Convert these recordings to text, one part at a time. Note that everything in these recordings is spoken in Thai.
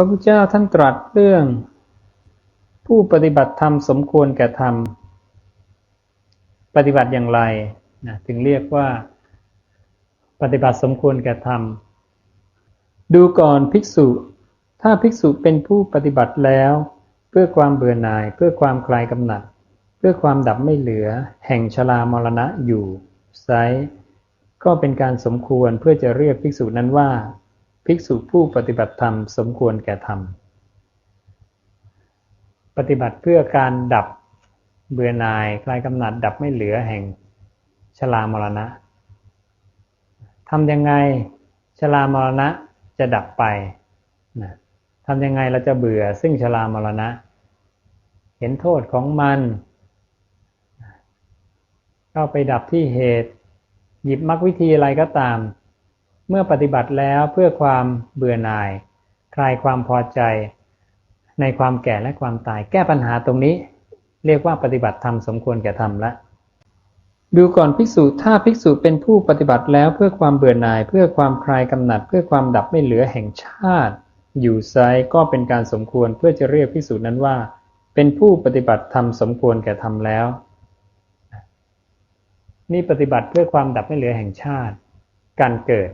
พระพุทธเจ้าท่านตรัสเรื่อง ผู้ปฏิบัติธรรมสมควรแก่ธรรม ปฏิบัติอย่างไรนะถึงเรียกว่า ปฏิบัติสมควรแก่ธรรม ดูก่อนภิกษุ ถ้าภิกษุเป็นผู้ปฏิบัติแล้ว เพื่อความเบื่อหน่าย เพื่อความคลายกำหนัด เพื่อความดับไม่เหลือ แห่งชรามรณะอยู่ไซก็เป็นการสมควรเพื่อจะเรียกภิกษุนั้นว่า ภิกษุผู้ปฏิบัติธรรมสมควรแก่ธรรม ปฏิบัติเพื่อการดับเบื่อหน่ายคลายกำหนัดดับไม่เหลือแห่งชรามรณะทำยังไงชรามรณะจะดับไปนะทำยังไงเราจะเบื่อซึ่งชรามรณะ เห็นโทษของมันเข้าไปดับที่เหตุ หยิบมรรควิธีอะไรก็ตาม เมื่อปฏิบัติแล้วเพื่อความเบื่อหน่าย คลายความพอใจ ในความแก่และความตาย แก้ปัญหาตรงนี้ เรียกว่าปฏิบัติธรรมสมควรแก่ธรรมละ ดูก่อนภิกษุถ้าภิกษุเป็นผู้ปฏิบัติแล้วเพื่อความเบื่อหน่าย เพื่อความคลายกำหนัด เพื่อความดับไม่เหลือแห่งชาติ อยู่ไซก็เป็นการสมควรเพื่อจะเรียกภิกษุนั้นว่า เป็นผู้ปฏิบัติธรรมสมควรแก่ธรรมแล้ว นี่ปฏิบัติเพื่อความดับไม่เหลือแห่งชาติ การเกิด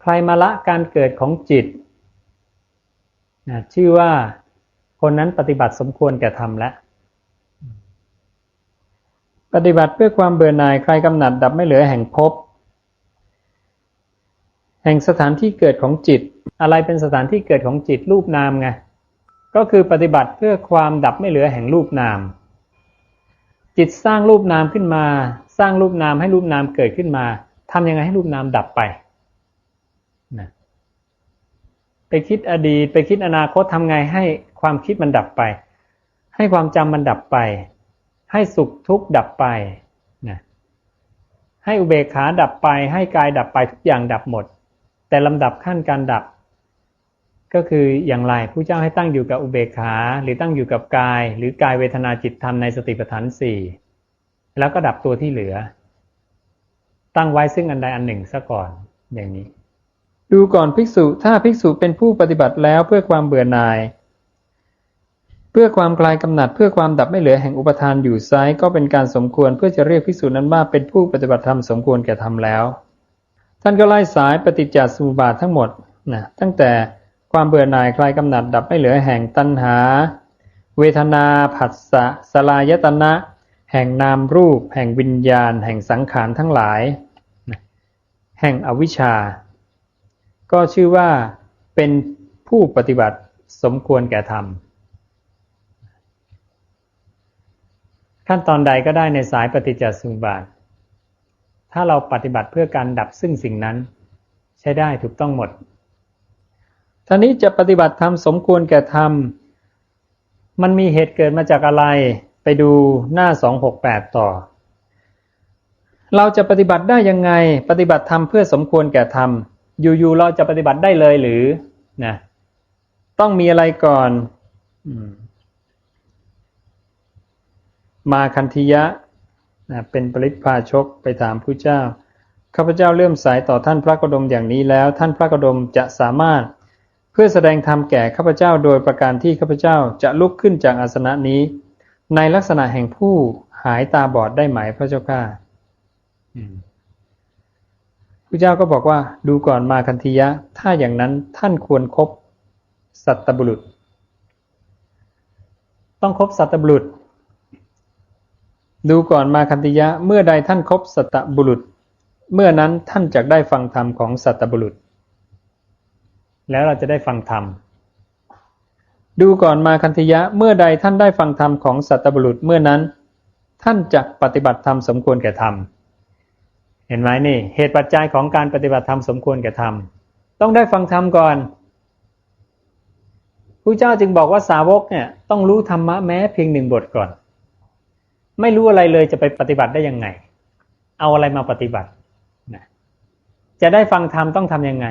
ใครมาละการเกิดของจิตนะชื่อว่าคนนั้นปฏิบัติสมควรแก่ธรรมแล้วปฏิบัติเพื่อความเบื่อหน่ายใคลายกำหนัดดับไม่เหลือแห่งภพแห่งสถานที่เกิดของจิต อะไรเป็นสถานที่เกิดของจิตรูปนามไงก็คือปฏิบัติเพื่อความดับไม่เหลือแห่งรูปนาม จิตสร้างรูปนามขึ้นมา สร้างรูปนามให้รูปนามเกิดขึ้นมาทำยังไงให้รูปนามดับไป นะไปคิดอดีต ไปคิดอนาคตทำไงให้ความคิดมันดับไป ให้ความจำมันดับไป ให้สุขทุกข์ดับไปนะให้อุเบกขาดับไป ให้กายดับไปทุกอย่างดับหมด แต่ลำดับขั้นการดับ ก็คืออย่างไรผู้เจ้าให้ตั้งอยู่กับอุเบกขา หรือตั้งอยู่กับกาย หรือกายเวทนาจิตธรรมในสติปัฏฐานสี่แล้วก็ดับตัวที่เหลือ ตั้งไว้ซึ่งอันใดอันหนึ่งซะก่อนอย่างนี้ ดูก่อนภิกษุถ้าภิกษุเป็นผู้ปฏิบัติแล้วเพื่อความเบื่อหน่าย เพื่อความคลายกำหนัดเพื่อความดับไม่เหลือแห่งอุปทานอยู่ไซก็เป็นการสมควรเพื่อจะเรียกภิกษุนั้นว่าเป็นผู้ปฏิบัติธรรมสมควรแก่ธรรมแล้ว ท่านก็ไล่สายปฏิจจสมุปบาททั้งหมดนะตั้งแต่ความเบื่อหน่ายคลายกำหนัดดับไม่เหลือแห่งตัณหา เวทนาผัสสะสลายตนะ แห่งนามรูป แห่งวิญญาณ แห่งสังขารทั้งหลาย แห่งอวิชชา ก็ชื่อว่าเป็นผู้ปฏิบัติสมควรแก่ธรรม ขั้นตอนใดก็ได้ในสายปฏิจจสมุปบาท ถ้าเราปฏิบัติเพื่อการดับซึ่งสิ่งนั้น ใช้ได้ถูกต้องหมดท่านี้จะปฏิบัติธรรมสมควรแก่ธรรม มันมีเหตุเกิดมาจากอะไรไปดูหน้าสองหกแปดต่อ เราจะปฏิบัติได้ยังไง ปฏิบัติธรรมเพื่อสมควรแก่ธรรม อยู่ๆเราจะปฏิบัติได้เลยหรือนะต้องมีอะไรก่อน มาคันธิยะนะเป็นปริพาชกไปถามผู้เจ้าข้าพเจ้าเลื่อมสายต่อท่านพระกดมอย่างนี้แล้ว ท่านพระกดมจะสามารถเพื่อแสดงธรรมแก่ข้าพเจ้าโดยประการที่ข้าพเจ้าจะลุกขึ้นจากอาสนะนี้ ในลักษณะแห่งผู้หายตาบอดได้ไหมพระเจ้าข้า พระเจ้าก็บอกว่าดูก่อนมาคันธิยะ ถ้าอย่างนั้นท่านควรครบสัตบุรุษ ต้องครบสัตบุรุษ ดูก่อนมาคันติยะ เมื่อใดท่านครบสัตบุรุษ เมื่อนั้นท่านจะได้ฟังธรรมของสัตบุรุษ แล้วเราจะได้ฟังธรรมดูก่อนมาคันติยะ เมื่อใดท่านได้ฟังธรรมของสัตบุรุษเมื่อนั้น ท่านจะปฏิบัติธรรมสมควรแก่ธรรม เห็นไหมนี่ เหตุปัจจัยของการปฏิบัติธรรมสมควรแก่ธรรม ต้องได้ฟังธรรมก่อนผู้เจ้าจึงบอกว่าสาวกเนี่ยต้องรู้ธรรมะแม้เพียงหนึ่งบทก่อน ไม่รู้อะไรเลยจะไปปฏิบัติได้ยังไง เอาอะไรมาปฏิบัตินะจะได้ฟังธรรมต้องทํำยังไง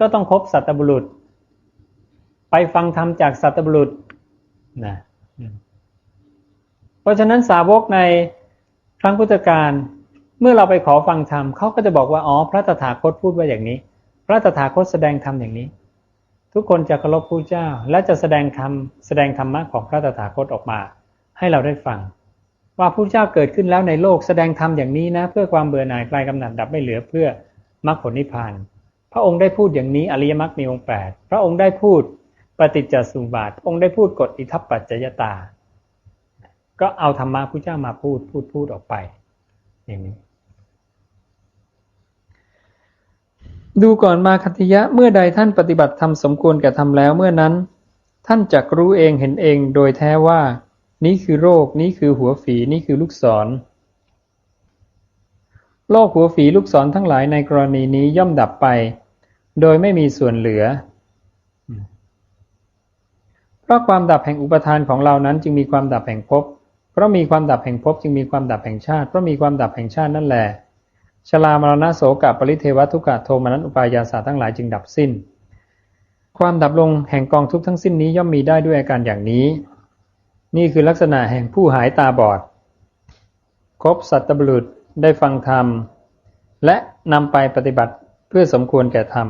ก็ต้องคบสัตบุรุษ ไปฟังธรรมจากสัตบุรุษนะเพราะฉะนั้นสาวกในครั้งพุทธกาล เมื่อเราไปขอฟังธรรมเขาก็จะบอกว่าอ๋อพระตถาคตพูดว่าอย่างนี้ พระตถาคตแสดงธรรมอย่างนี้ ทุกคนจะเคารพพระเจ้า และจะแสดงคำแสดงธรรมะของพระตถาคตออกมา ให้เราได้ฟัง ว่าพระเจ้าเกิดขึ้นแล้วในโลกแสดงธรรมอย่างนี้นะ เพื่อความเบื่อหน่ายคลายกำหนัดดับไม่เหลือเพื่อมรรคผลนิพพาน พระองค์ได้พูดอย่างนี้อริยมรรคมีองค์แปดพระองค์ได้พูดปฏิจจสุบาทองค์ได้พูดกฎอิทัปปัจจยตา ก็เอาธรรมะพระเจ้ามาพูดพูดพูดออกไปอย่างนี้ ดูก่อนมาคัติยะเมื่อใดท่านปฏิบัติธรรมสมควรแก่ทำแล้วเมื่อนั้น ท่านจักรู้เองเห็นเองโดยแท้ว่า นี้คือโรค นี้คือหัวฝีนี่คือลูกศรโรคหัวฝีลูกศรทั้งหลายในกรณีนี้ย่อมดับไป โดยไม่มีส่วนเหลือ เพราะความดับแห่งอุปทานของเรานั้นจึงมีความดับแห่งภพเพราะมีความดับแห่งภพจึงมีความดับแห่งชาติเพราะมีความดับแห่งชาตินั่นแหละ ชรามรณะโสกะปริเทวทุกขะโทมนัสอุปายาสาทั้งหลายจึงดับสิ้น ความดับลงแห่งกองทุกทั้งสิ้นนี้ย่อมมีได้ด้วยอาการอย่างนี้ นี่คือลักษณะแห่งผู้หายตาบอด ครบสัตบุรุษได้ฟังธรรม และนำไปปฏิบัติเพื่อสมควรแก่ธรรม